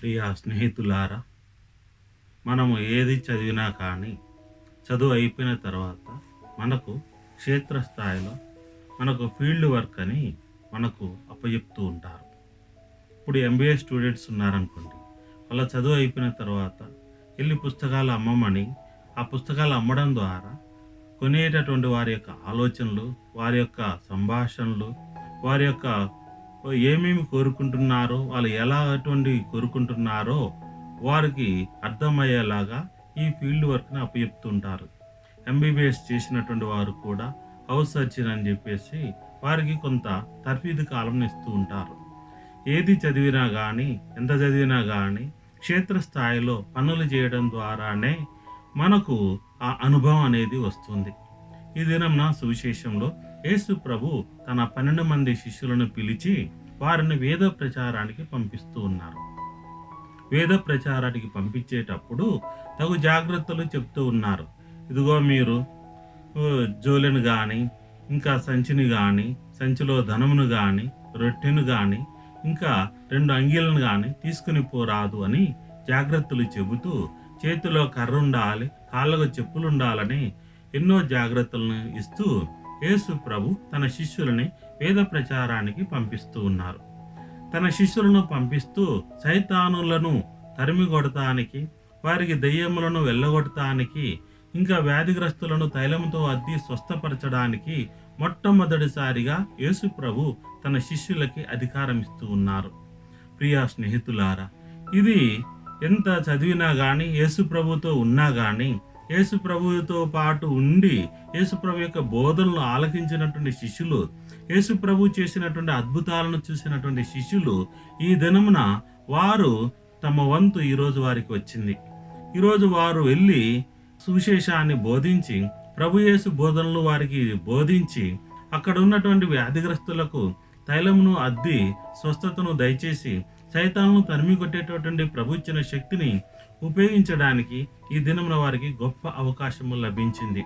ప్రియ స్నేహితులారా మనము ఏది చదివినా కానీ చదువు అయిపోయిన తర్వాత మనకు క్షేత్రస్థాయిలో మనకు ఫీల్డ్ వర్క్ అని మనకు అప్పచెప్తూ ఉంటారు. ఇప్పుడు ఎంబీఏ స్టూడెంట్స్ ఉన్నారనుకోండి వాళ్ళ చదువు అయిపోయిన తర్వాత వెళ్ళి పుస్తకాలు అమ్మమని ఆ పుస్తకాలు అమ్మడం ద్వారా కొనేటటువంటి వారి యొక్క ఆలోచనలు వారి యొక్క సంభాషణలు వారి యొక్క ఏమేమి కోరుకుంటున్నారో వాళ్ళు ఎలా అటువంటి కోరుకుంటున్నారో వారికి అర్థమయ్యేలాగా ఈ ఫీల్డ్ వర్క్ని అప్పచెప్తుంటారు. ఎంబీబీఎస్ చేసినటువంటి వారు కూడా హౌస్ సర్జన్ అని చెప్పేసి వారికి కొంత తర్ఫీదు కాలం ఇస్తూ ఉంటారు. ఏది చదివినా కానీ ఎంత చదివినా కానీ క్షేత్రస్థాయిలో పనులు చేయడం ద్వారానే మనకు ఆ అనుభవం అనేది వస్తుంది. ఈ దినం నా సువిశేషంలో యేసు ప్రభు తన పన్నెండు మంది శిష్యులను పిలిచి వారిని వేద ప్రచారానికి పంపిస్తూ ఉన్నారు. వేద ప్రచారానికి పంపించేటప్పుడు తగు జాగ్రత్తలు చెప్తూ ఉన్నారు. ఇదిగో మీరు జోలెను కానీ ఇంకా సంచిని కానీ సంచిలో ధనమును కానీ రొట్టెను కానీ ఇంకా రెండు అంగీలను కానీ తీసుకుని పోరాదు అని జాగ్రత్తలు చెబుతూ చేతిలో కర్ర ఉండాలి కాళ్ళకు చెప్పులు ఉండాలని ఎన్నో జాగ్రత్తలను ఇస్తూ యేసు ప్రభు తన శిష్యులని వేద ప్రచారానికి పంపిస్తూ ఉన్నారు. తన శిష్యులను పంపిస్తూ సైతానులను తరిమిగొడటానికి వారికి దయ్యములను వెళ్ళగొట్టడానికి ఇంకా వ్యాధిగ్రస్తులను తైలంతో అద్ది స్వస్థపరచడానికి మొట్టమొదటిసారిగా యేసు ప్రభు తన శిష్యులకి అధికారం ఇస్తూ ఉన్నారు. ప్రియా స్నేహితులారా ఇది ఎంత చదివినా కానీ యేసు ప్రభుతో ఉన్నా కానీ యేసు ప్రభువుతో పాటు ఉండి యేసు ప్రభు యొక్క బోధనలు ఆలకించినటువంటి శిష్యులు యేసు ప్రభు చేసినటువంటి అద్భుతాలను చూసినటువంటి శిష్యులు ఈ దినమున వారు తమ వంతు ఈరోజు వారికి వచ్చింది. ఈరోజు వారు వెళ్ళి సువిశేషాన్ని బోధించి ప్రభు యేసు బోధనలు వారికి బోధించి అక్కడ ఉన్నటువంటి వ్యాధిగ్రస్తులకు తైలమును అద్ది స్వస్థతను దయచేసి సైతాలను తరిమి కొట్టేటటువంటి ప్రభు ఇచ్చిన శక్తిని ఉపయోగించడానికి ఈ దినమున వారికి గొప్ప అవకాశము లభించింది.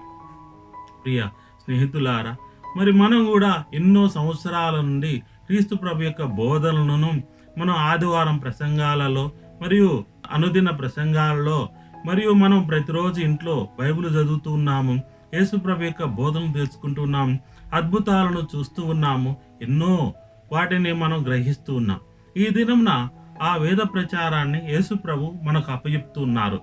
ప్రియ స్నేహితులారా మరి మనం కూడా ఎన్నో సంవత్సరాల నుండి క్రీస్తు ప్రభు యొక్క బోధనలను మనం ఆదివారం ప్రసంగాలలో మరియు అనుదిన ప్రసంగాలలో మరియు మనం ప్రతిరోజు ఇంట్లో బైబిల్ చదువుతూ ఉన్నాము యేసు ప్రభు యొక్క బోధనలు తెలుసుకుంటున్నాం అద్భుతాలను చూస్తూ ఉన్నాము ఎన్నో వాటిని మనం గ్రహిస్తూ ఉన్నాం. ఈ దినంన ఆ వేద ప్రచారాన్ని యేసుప్రభు మనకు అప్పచెప్తున్నారు.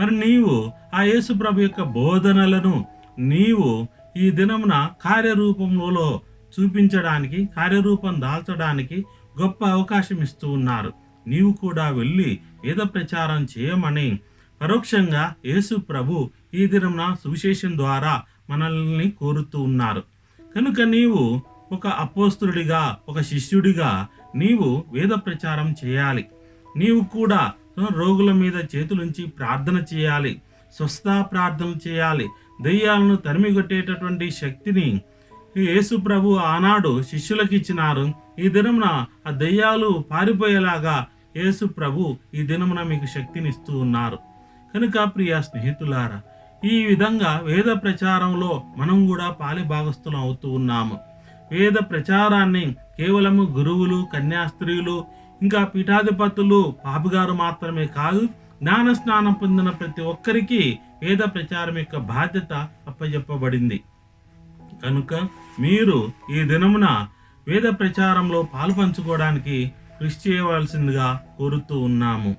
మరి నీవు ఆ యేసుప్రభు యొక్క బోధనలను నీవు ఈ దినమున కార్యరూపంలో చూపించడానికి కార్యరూపం దాల్చడానికి గొప్ప అవకాశం ఇస్తూ ఉన్నారు. నీవు కూడా వెళ్ళి వేద ప్రచారం చేయమని పరోక్షంగా యేసు ప్రభు ఈ దినమున సువిశేషం ద్వారా మనల్ని కోరుతూ ఉన్నారు. కనుక నీవు ఒక అపోస్తుడిగా ఒక శిష్యుడిగా నీవు వేద ప్రచారం చేయాలి. నీవు కూడా రోగుల మీద చేతులుంచి ప్రార్థన చేయాలి. స్వస్థ ప్రార్థన చేయాలి. దెయ్యాలను తరిమిగొట్టేటటువంటి శక్తిని యేసు ప్రభు ఆనాడు శిష్యులకు ఇచ్చినారు ఈ దినమున ఆ దెయ్యాలు పారిపోయేలాగా యేసు ప్రభు ఈ దినమున మీకు శక్తిని ఇస్తూ ఉన్నారు. కనుక ప్రియ స్నేహితులారా ఈ విధంగా వేద ప్రచారంలో మనం కూడా పాలి భాగస్థులం అవుతూ ఉన్నాము. వేద ప్రచారాన్ని కేవలము గురువులు కన్యాస్త్రీలు ఇంకా పీఠాధిపతులు పాపిగారు మాత్రమే కాదు జ్ఞాన స్నానం పొందిన ప్రతి ఒక్కరికి వేద ప్రచారం యొక్క బాధ్యత అప్పచెప్పబడింది కనుక మీరు ఈ దినమున వేద ప్రచారంలో పాలు పంచుకోవడానికి కృషి చేయవలసిందిగా కోరుతూ ఉన్నాము.